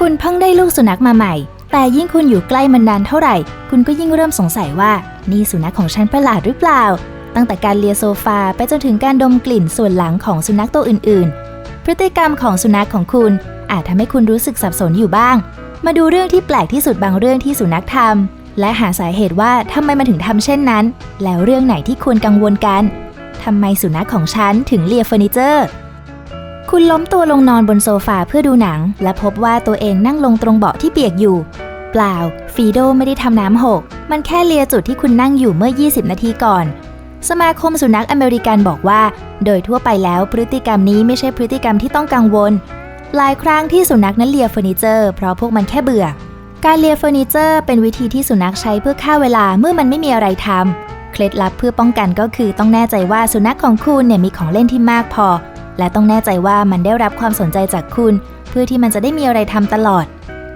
คุณเพิ่งได้ลูกสุนัขมาใหม่ แต่ยิ่งคุณอยู่ใกล้มันนานเท่าไหร่ คุณก็ยิ่งเริ่มสงสัยว่านี่สุนัขของฉันประหลาดหรือเปล่า ตั้งแต่การเลียโซฟาไปจนถึงการดมกลิ่นส่วนหลังของสุนัขตัวอื่น ๆ พฤติกรรมของสุนัขของคุณอาจทำให้คุณรู้สึกสับสนอยู่บ้าง มาดูเรื่องที่แปลกที่สุดบางเรื่องที่สุนัขทำและหาสาเหตุว่าทำไมมันถึงทำเช่นนั้น แล้วเรื่องไหนที่ควรกังวลกันทำไมสุนัขของฉันถึงเลียเฟอร์นิเจอร์ คุณล้มตัวลงนอนบนโซฟาเพื่อดูหนัง และพบว่าตัวเองนั่งลงตรงเบาะที่เปียกอยู่ เปล่า ฟีโดไม่ได้ทำน้ำหก มันแค่เลียจุดที่คุณนั่งอยู่เมื่อ 20 นาทีก่อน สมาคมสุนัขอเมริกันบอกว่า โดยทั่วไปแล้วพฤติกรรมนี้ไม่ใช่พฤติกรรมที่ต้องกังวล หลายครั้งที่สุนัขนั้นเลียเฟอร์นิเจอร์เพราะพวกมันแค่เบื่อ การเลียเฟอร์นิเจอร์ เป็นวิธีที่สุนัขใช้เพื่อฆ่าเวลาเมื่อมันไม่มีอะไรทำเคล็ดลับเพื่อป้องกันก็คือต้องแน่ใจว่าสุนัขของคุณเนี่ยมีของเล่นที่มากพอ และต้องแน่ใจว่ามันได้รับความสนใจจากคุณ เพื่อที่มันจะได้มีอะไรทำตลอด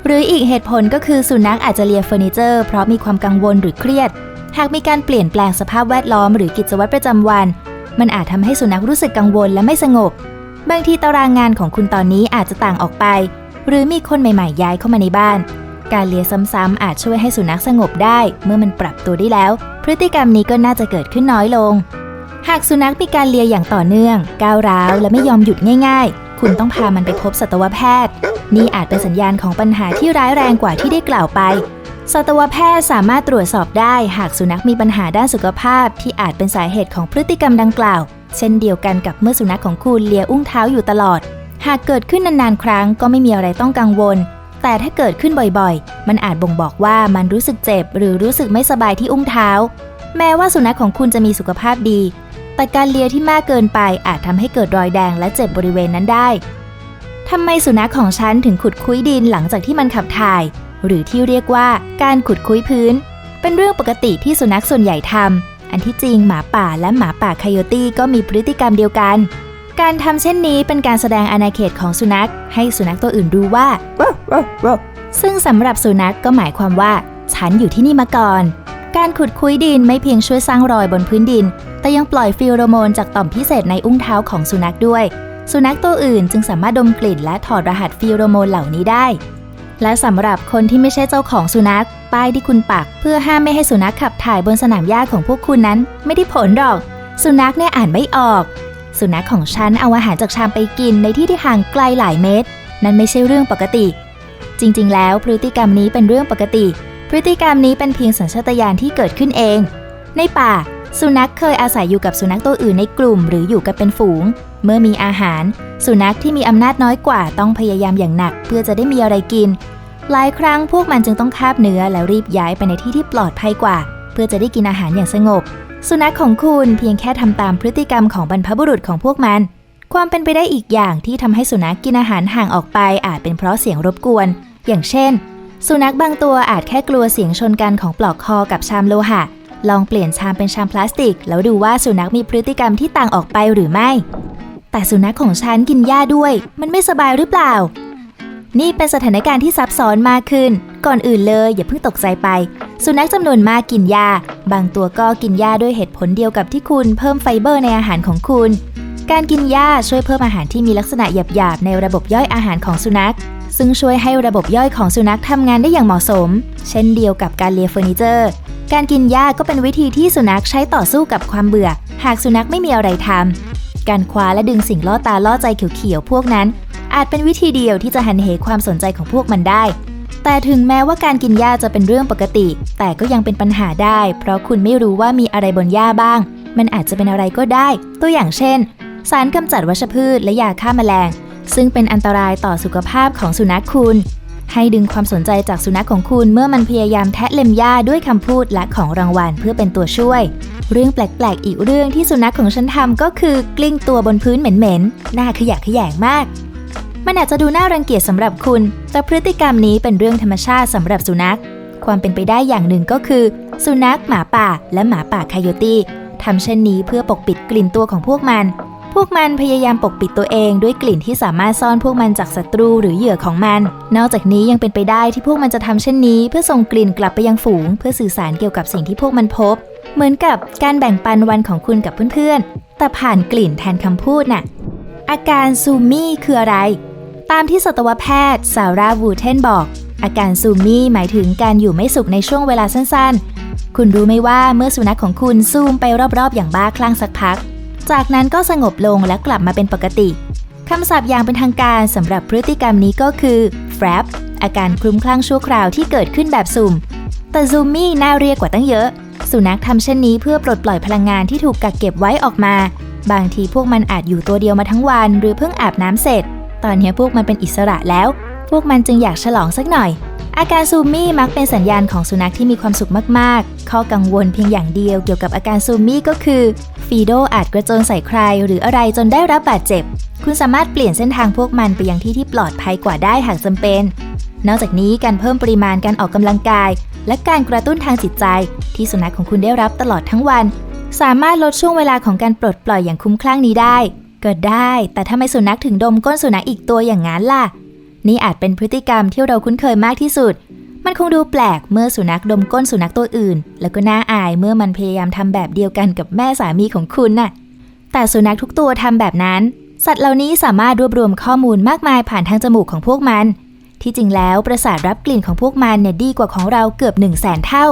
หรืออีกเหตุผลก็คือสุนัขอาจจะเลียเฟอร์นิเจอร์เพราะมีความกังวลหรือเครียด หากมีการเปลี่ยนแปลงสภาพแวดล้อมหรือกิจวัตรประจำวัน มันอาจทำให้สุนัขรู้สึกกังวลและไม่สงบ บางทีตารางงานของคุณตอนนี้อาจจะต่างออกไป หรือมีคนใหม่ๆ ย้ายเข้ามาในบ้าน การเลียซ้ำๆอาจช่วยให้สุนัขสงบได้ เมื่อมันปรับตัวได้แล้ว พฤติกรรมนี้ก็น่าจะเกิดขึ้นน้อยลง หากสุนัขมีการเลียอย่างต่อเนื่อง ก้าวร้าวและไม่ยอมหยุดง่าย ๆ คุณต้องพามันไปพบสัตวแพทย์ นี่อาจเป็นสัญญาณของปัญหาที่ร้ายแรงกว่าที่ได้กล่าวไป สัตวแพทย์สามารถตรวจสอบได้หากสุนัขมีปัญหาด้านสุขภาพ ที่อาจเป็นสาเหตุของพฤติกรรมดังกล่าว เช่นเดียวกันกับเมื่อสุนัขของคุณเลียอุ้งเท้าอยู่ตลอด หากเกิดขึ้นนานๆ ครั้งก็ไม่มีอะไรต้องกังวล แต่ถ้าเกิดขึ้นบ่อยๆ มันอาจบ่งบอกว่ามันรู้สึกเจ็บ หรือรู้สึกไม่สบายที่อุ้งเท้า แม้ว่าสุนัขของคุณจะมีสุขภาพดี แต่การเลียที่มากเกินไปอาจทำให้เกิดรอยแดงและเจ็บบริเวณนั้นได้ทำไมสุนัขของฉันถึงขุดคุ้ยดินหลังจากที่มันขับถ่าย หรือที่เรียกว่าการขุดคุ้ยพื้น เป็นเรื่องปกติที่สุนัขส่วนใหญ่ทำอันที่จริงหมาป่าและหมาป่าคายโยตี้ก็มีพฤติกรรมเดียวกัน การทำเช่นนี้เป็นการแสดงอาณาเขตของสุนัข ให้สุนัขตัวอื่นรู้ว่าซึ่งสำหรับสุนัขก็หมายความว่า ฉันอยู่ที่นี่มาก่อน การขุดคุ้ยดินไม่เพียงช่วยสร้างรอยบนพื้นดิน แต่ยังปล่อยฟีโรโมนจากต่อมพิเศษในอุ้งเท้าของสุนัขด้วย สุนัขตัวอื่นจึงสามารถดมกลิ่นและถอดรหัสฟีโรโมนเหล่านี้ได้ และสำหรับคนที่ไม่ใช่เจ้าของสุนัข ป้ายที่คุณปัก เพื่อห้ามไม่ให้สุนัขขับถ่ายบนสนามหญ้าของพวกคุณนั้น ไม่ได้ผลหรอก สุนัขเนี่ยอ่านไม่ออก สุนัขของฉันเอาอาหารจากชามไปกินในที่ที่ห่างไกลหลายเมตร นั่นไม่ใช่เรื่องปกติ จริง ๆ แล้วพฤติกรรมนี้เป็นเรื่องปกติ พฤติกรรมนี้เป็นเพียงสัญชาตญาณที่เกิดขึ้นเอง ในป่า สุนัขเคยอาศัยอยู่กับสุนัขตัวอื่นในกลุ่ม หรืออยู่กันเป็นฝูง เมื่อมีอาหาร สุนัขที่มีอำนาจน้อยกว่าต้องพยายามอย่างหนัก เพื่อจะได้มีอะไรกิน หลายครั้งพวกมันจึงต้องคาบเนื้อแล้วรีบย้ายไปในที่ที่ปลอดภัยกว่า เพื่อจะได้กินอาหารอย่างสงบ สุนัขของคุณเพียงแค่ทำตามพฤติกรรมของบรรพบุรุษของพวกมัน ความเป็นไปได้อีกอย่างที่ทำให้สุนัขกินอาหารห่างออกไปอาจเป็นเพราะเสียงรบกวน อย่างเช่น สุนัขบางตัวอาจแค่กลัวเสียงชนกันของปลอกคอกับชามโลหะ ลองเปลี่ยนชามเป็นชามพลาสติก แล้วดูว่าสุนัขมีพฤติกรรมที่ต่างออกไปหรือไม่ แต่สุนัขของฉันกินหญ้าด้วย มันไม่สบายหรือเปล่า นี่เป็นสถานการณ์ที่ซับซ้อนมากขึ้น ก่อนอื่นเลยอย่าเพิ่งตกใจไป สุนัขจำนวนมากกินหญ้า บางตัวก็กินหญ้าด้วยเหตุผลเดียวกับที่คุณเพิ่มไฟเบอร์ในอาหารของคุณ การกินหญ้าช่วยเพิ่มอาหารที่มีลักษณะหยาบๆในระบบย่อยอาหารของสุนัข ซึ่งช่วยให้ระบบย่อยของสุนัขทำงานได้อย่างเหมาะสม เช่นเดียวกับการเลียเฟอร์นิเจอร์ การกินหญ้าก็เป็นวิธีที่สุนัขใช้ต่อสู้กับความเบื่อ หากสุนัขไม่มีอะไรทำการคว้าและดึงสิ่งล่อตาล่อใจเขียวๆพวกนั้น อาจเป็นวิธีเดียวที่จะหันเหความสนใจของพวกมันได้ แต่ถึงแม้ว่าการกินหญ้าจะเป็นเรื่องปกติ แต่ก็ยังเป็นปัญหาได้ เพราะคุณไม่รู้ว่ามีอะไรบนหญ้าบ้าง มันอาจจะเป็นอะไรก็ได้ ตัวอย่างเช่น สารกำจัดวัชพืชและยาฆ่าแมลง ซึ่งเป็นอันตรายต่อสุขภาพของสุนัขคุณ ให้ดึงความสนใจจากสุนัขของคุณเมื่อมันพยายามแทะเล็มหญ้าด้วยคำพูดและของรางวัลเพื่อเป็นตัวช่วย เรื่องแปลกๆ อีกเรื่องที่สุนัขของฉันทำก็คือกลิ้งตัวบนพื้นเหม็นๆน่าขยะแขยงมากมันอาจจะดูน่ารังเกียจสำหรับคุณ แต่พฤติกรรมนี้เป็นเรื่องธรรมชาติสำหรับสุนัข ความเป็นไปได้อย่างหนึ่งก็คือ สุนัขหมาป่า และหมาป่าคายโยตี้ทำเช่นนี้เพื่อปกปิดกลิ่นตัวของพวกมัน พวกมันพยายามปกปิดตัวเองด้วยกลิ่นที่สามารถซ่อนพวกมันจากศัตรูหรือเหยื่อของมัน นอกจากนี้ยังเป็นไปได้ที่พวกมันจะทำเช่นนี้ เพื่อส่งกลิ่นกลับไปยังฝูง เพื่อสื่อสารเกี่ยวกับสิ่งที่พวกมันพบ เหมือนกับการแบ่งปันวันของคุณกับเพื่อนๆ แต่ผ่านกลิ่นแทนคำพูดน่ะ อาการซูมี่คืออะไร ตามที่สัตวแพทย์ซาร่าวูเทนบอก อาการซูมี่หมายถึงการอยู่ไม่สุขในช่วงเวลาสั้นๆ คุณรู้ไหมว่าเมื่อสุนัขของคุณซูมไปรอบๆ อย่างบ้าคลั่งสักพัก จากนั้นก็สงบลงและกลับมาเป็นปกติคำศัพท์อย่างเป็นทางการสำหรับพฤติกรรมนี้ก็คือ frap อาการคลุ้มคลั่งชั่วคราวที่เกิดขึ้นแบบสุ่ม แต่ซูมี่น่าเรียกกว่าตั้งเยอะ สุนัขทำเช่นนี้เพื่อปลดปล่อยพลังงานที่ถูกกักเก็บไว้ออกมา บางทีพวกมันอาจอยู่ตัวเดียวมาทั้งวัน หรือเพิ่งอาบน้ำเสร็จ ตอนนี้พวกมันเป็นอิสระแล้ว พวกมันจึงอยากฉลองสักหน่อย อาการซูมี่มักเป็นสัญญาณของสุนัขที่มีความสุขมากๆ ข้อกังวลเพียงอย่างเดียวเกี่ยวกับอาการซูมี่ก็คือฟีโดอาจกระโจนใส่ใครหรืออะไรจนได้รับบาดเจ็บ คุณสามารถเปลี่ยนเส้นทางพวกมันไปยังที่ที่ปลอดภัยกว่าได้หากจำเป็น นอกจากนี้การเพิ่มปริมาณการออกกำลังกาย และการกระตุ้นทางจิตใจ ที่สุนัขของคุณได้รับตลอดทั้งวัน สามารถลดช่วงเวลาของการปลดปล่อยอย่างคุ้มคลั่งนี้ได้ ก็ได้ แต่ถ้าไม่สุนัขถึงดมก้นสุนัขอีกตัวอย่างนั้นล่ะ นี่อาจเป็นพฤติกรรมที่เราคุ้นเคยมากที่สุด มันคงดูแปลกเมื่อสุนัขดมก้นสุนัขตัวอื่น แล้วก็น่าอายเมื่อมันพยายามทำแบบเดียวกันกับแม่สามีของคุณน่ะ แต่สุนัขทุกตัวทำแบบนั้น สัตว์เหล่านี้สามารถรวบรวมข้อมูลมากมายผ่านทางจมูกของพวกมัน ที่จริงแล้วประสาทรับกลิ่นของพวกมันเนี่ยดีกว่าของเราเกือบ1 0 0 0 0แสนเท่า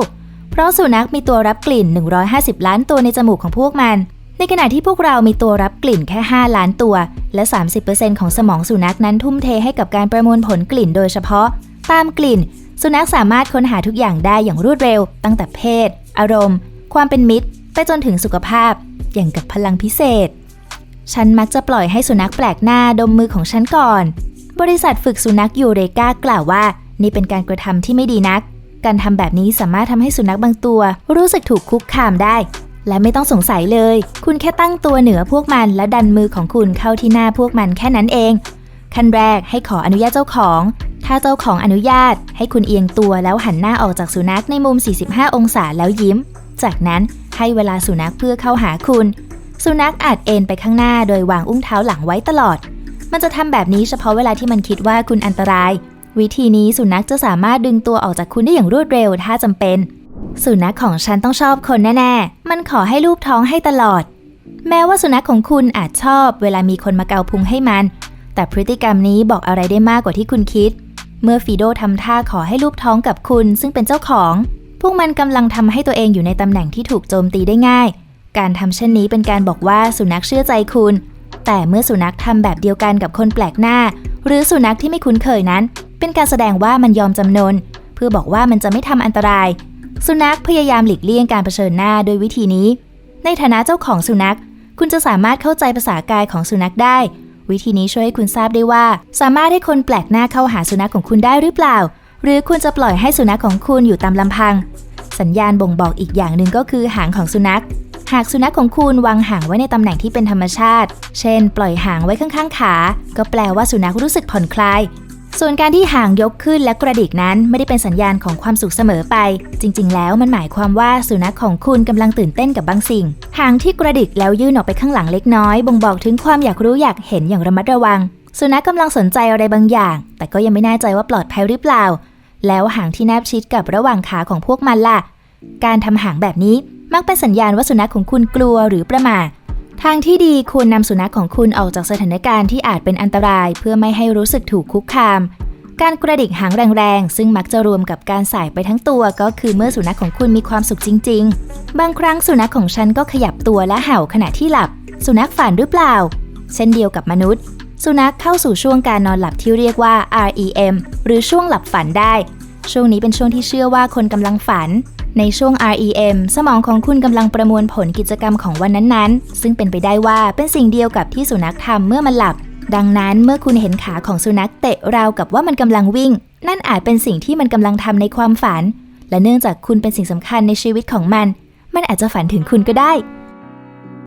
เพราะสุนัขมีตัวรับกลิ่น 150 ล้านตัวในจมูกของพวกมัน ในขณะที่พวกเรามีตัวรับกลิ่นแค่ 5 ล้านตัว และ 30%ของสมองสุนัขนั้นทุ่มเทให้กับการประมวลผลกลิ่นโดยเฉพาะ ตามกลิ่น สุนัขสามารถค้นหาทุกอย่างได้อย่างรวดเร็ว ตั้งแต่เพศ อารมณ์ ความเป็นมิตร ไปจนถึงสุขภาพ อย่างกับพลังพิเศษ ฉันมักจะปล่อยให้สุนัขแปลกหน้าดมมือของฉันก่อน บริษัทฝึกสุนัขยูเรกากล่าวว่า นี่เป็นการกระทำที่ไม่ดีนัก การทำแบบนี้สามารถทำให้สุนัขบางตัว รู้สึกถูกคุกคามได้ และไม่ต้องสงสัยเลย คุณแค่ตั้งตัวเหนือพวกมัน และดันมือของคุณเข้าที่หน้าพวกมันแค่นั้นเอง ขั้นแรกให้ขออนุญาตเจ้าของ ถ้าเจ้าของอนุญาต ให้คุณเอียงตัวแล้วหันหน้าออกจากสุนัขในมุม 45 องศาแล้วยิ้ม จากนั้นให้เวลาสุนัขเพื่อเข้าหาคุณ สุนัขอาจเอนไปข้างหน้าโดยวางอุ้งเท้าหลังไว้ตลอด มันจะทำแบบนี้เฉพาะเวลาที่มันคิดว่าคุณอันตราย วิธีนี้สุนัขจะสามารถดึงตัวออกจากคุณได้อย่างรวดเร็วถ้าจำเป็น สุนัขของฉันต้องชอบคนแน่ๆ มันขอให้ลูบท้องให้ตลอด แม้ว่าสุนัขของคุณอาจชอบเวลามีคนมาเกาพุงให้มัน แต่พฤติกรรมนี้บอกอะไรได้มากกว่าที่คุณคิด เมื่อฟีโดทำท่าขอให้ลูบท้องกับคุณซึ่งเป็นเจ้าของ พวกมันกำลังทำให้ตัวเองอยู่ในตำแหน่งที่ถูกโจมตีได้ง่าย การทำเช่นนี้เป็นการบอกว่าสุนัขเชื่อใจคุณ แต่เมื่อสุนัขทำแบบเดียวกันกับคนแปลกหน้า หรือสุนัขที่ไม่คุ้นเคยนั้น เป็นการแสดงว่ามันยอมจำนน เพื่อบอกว่ามันจะไม่ทำอันตราย สุนัขพยายามหลีกเลี่ยงการเผชิญหน้าโดยวิธีนี้ ในฐานะเจ้าของสุนัข คุณจะสามารถเข้าใจภาษากายของสุนัขได้ วิธีนี้ช่วยให้คุณทราบได้ว่า สามารถให้คนแปลกหน้าเข้าหาสุนัขของคุณได้หรือเปล่า หรือคุณจะปล่อยให้สุนัขของคุณอยู่ตามลำพัง สัญญาณบ่งบอกอีกอย่างหนึ่งก็คือหางของสุนัข หากสุนัขของคุณวางหางไว้ในตำแหน่งที่เป็นธรรมชาติ เช่น ปล่อยหางไว้ข้างๆขา ก็แปลว่าสุนัขรู้สึกผ่อนคลาย ส่วนการที่หางยกขึ้นและกระดิกนั้นไม่ได้เป็นสัญญาณของความสุขเสมอไป จริง ๆ แล้วมันหมายความว่าสุนัขของคุณกำลังตื่นเต้นกับบางสิ่ง หางที่กระดิกแล้วยื่นออกไปข้างหลังเล็กน้อยบ่งบอกถึงความอยากรู้อยากเห็นอย่างระมัดระวัง สุนัขกำลังสนใจอะไรบางอย่าง แต่ก็ยังไม่แน่ใจว่าปลอดภัยหรือเปล่า แล้วหางที่แนบชิดกับระหว่างขาของพวกมันล่ะ การทำหางแบบนี้มักเป็นสัญญาณว่าสุนัขของคุณกลัวหรือประมาท ทางที่ดีควรนำสุนัขของคุณออกจากสถานการณ์ที่อาจเป็นอันตราย เพื่อไม่ให้รู้สึกถูกคุกคาม การกระดิกหางแรงๆ ซึ่งมักจะรวมกับการสายไปทั้งตัวก็คือเมื่อสุนัขของคุณมีความสุขจริง ๆ บางครั้งสุนัขของฉันก็ขยับตัวและเห่าขณะที่หลับ สุนัขฝันหรือเปล่า เช่นเดียวกับมนุษย์ สุนัขเข้าสู่ช่วงการนอนหลับที่เรียกว่า REM หรือช่วงหลับฝันได้ ช่วงนี้เป็นช่วงที่เชื่อว่าคนกำลังฝัน ในช่วง REM สมองของคุณกำลังประมวลผลกิจกรรมของวันนั้นๆ ซึ่งเป็นไปได้ว่าเป็นสิ่งเดียวกับที่สุนัขทำเมื่อมันหลับ ดังนั้นเมื่อคุณเห็นขาของสุนัขเตะราวกับว่ามันกำลังวิ่ง นั่นอาจเป็นสิ่งที่มันกำลังทำในความฝัน และเนื่องจากคุณเป็นสิ่งสำคัญในชีวิตของมัน มันอาจจะฝันถึงคุณก็ได้